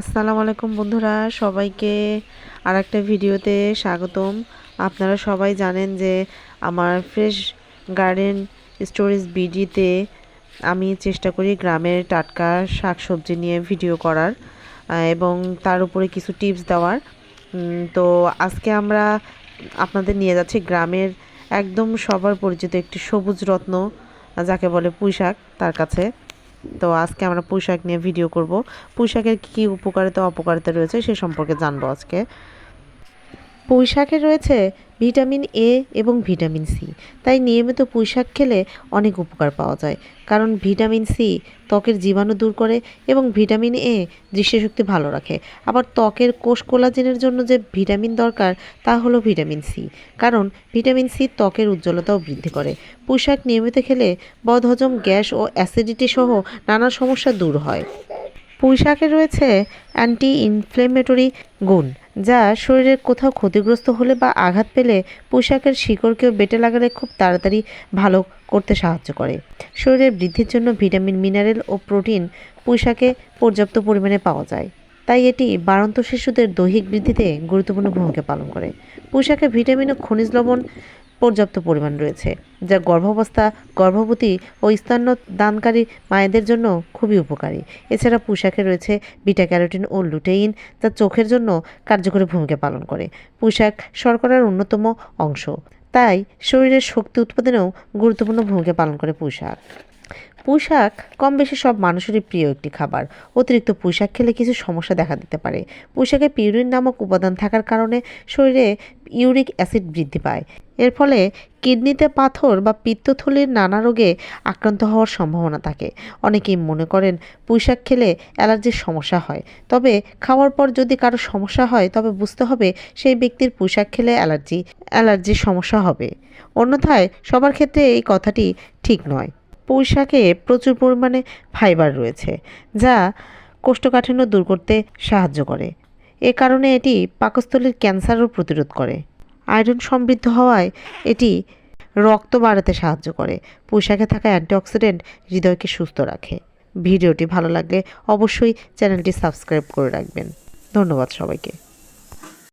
আসসালামু আলাইকুম বন্ধুরা, সবাইকে আর একটা ভিডিওতে স্বাগতম। আপনারা সবাই জানেন যে আমার ফ্রেশ গার্ডেন স্টোরেজ বিডিতে আমি চেষ্টা করি গ্রামের টাটকা শাকসবজি নিয়ে ভিডিও করার এবং তার উপরে কিছু টিপস দেওয়ার। তো আজকে আমরা আপনাদের নিয়ে যাচ্ছি গ্রামের একদম সবার পরিচিত একটি সবুজ রত্ন, যাকে বলে পুঁই শাক তার কাছে। তো আজকে আমরা পোশাক নিয়ে ভিডিও করব। পোশাকের শাকের কী কী উপকারিতা, অপকারিতা রয়েছে সে সম্পর্কে জানব আজকে। পুঁই শাকে রয়েছে ভিটামিন এ এবং ভিটামিন সি। তাই নিয়মিত পুঁই শাক খেলে অনেক উপকার পাওয়া যায়। কারণ ভিটামিন সি ত্বকের জীবাণু দূর করে এবং ভিটামিন এ দৃষ্টিশক্তি ভালো রাখে। আবার ত্বকের কোষ কোলাজেনের জন্য যে ভিটামিন দরকার, তা হলো ভিটামিন সি। কারণ ভিটামিন সি ত্বকের উজ্জ্বলতাও বৃদ্ধি করে। পুঁই শাক নিয়মিত খেলে বদহজম, গ্যাস ও অ্যাসিডিটি সহ নানা সমস্যা দূর হয়। পুঁই শাকে রয়েছে অ্যান্টি ইনফ্লেমেটরি গুণ। যা শরীরের কোথাও ক্ষতিগ্রস্ত হলে বা আঘাত পেলে পুঁই শাকের শিকড়কেও বেটে লাগালে খুব তাড়াতাড়ি ভালো করতে সাহায্য করে। শরীরের বৃদ্ধির জন্য ভিটামিন, মিনারেল ও প্রোটিন পুঁই শাকে পর্যাপ্ত পরিমাণে পাওয়া যায়। তাই এটি বাড়ন্ত শিশুদের দৈহিক বৃদ্ধিতে গুরুত্বপূর্ণ ভূমিকা পালন করে। পুঁই শাকে ভিটামিন ও খনিজ লবণ পর্যাপ্ত পরিমাণ রয়েছে। যা গর্ভাবস্থা, গর্ভবতী ও স্তন্য দানকারী মায়েদের জন্য খুবই উপকারী। এছাড়া পোশাকে রয়েছে বিটা ক্যারোটিন ও লুটেইন, যা চোখের জন্য কার্যকরী ভূমিকা পালন করে। পোশাক শর্করার অন্যতম অংশ। তাই শরীরের শক্তি উৎপাদনেও গুরুত্বপূর্ণ ভূমিকা পালন করে পোশাক। পুঁইশাক কম বেশি সব মানুষেরই প্রিয় একটি খাবার। অতিরিক্ত পুঁইশাক খেলে কিছু সমস্যা দেখা দিতে পারে। পুঁইশাকে পিউরিন নামক উপাদান থাকার কারণে শরীরে ইউরিক অ্যাসিড বৃদ্ধি পায়। এর ফলে কিডনিতে পাথর বা পিত্তথলির নানা রোগে আক্রান্ত হওয়ার সম্ভাবনা থাকে। অনেকেই মনে করেন পুঁইশাক খেলে অ্যালার্জির সমস্যা হয়। তবে খাওয়ার পর যদি কারও সমস্যা হয়, তবে বুঝতে হবে সেই ব্যক্তির পুঁইশাক খেলে অ্যালার্জি, অ্যালার্জির সমস্যা হবে। অন্যথায় সবার ক্ষেত্রে এই কথাটি ঠিক নয়। পুঁই প্রচুর পরিমাণে ফাইবার রয়েছে, যা কোষ্ঠকাঠিন্য দূর করতে সাহায্য করে। এ কারণে এটি পাকস্থলীর ক্যান্সারও প্রতিরোধ করে। আয়রন সমৃদ্ধ হওয়ায় এটি রক্ত বাড়াতে সাহায্য করে। পুঁই শাকে থাকা অ্যান্টিঅক্সিডেন্ট হৃদয়কে সুস্থ রাখে। ভিডিওটি ভালো লাগলে অবশ্যই চ্যানেলটি সাবস্ক্রাইব করে রাখবেন। ধন্যবাদ সবাইকে।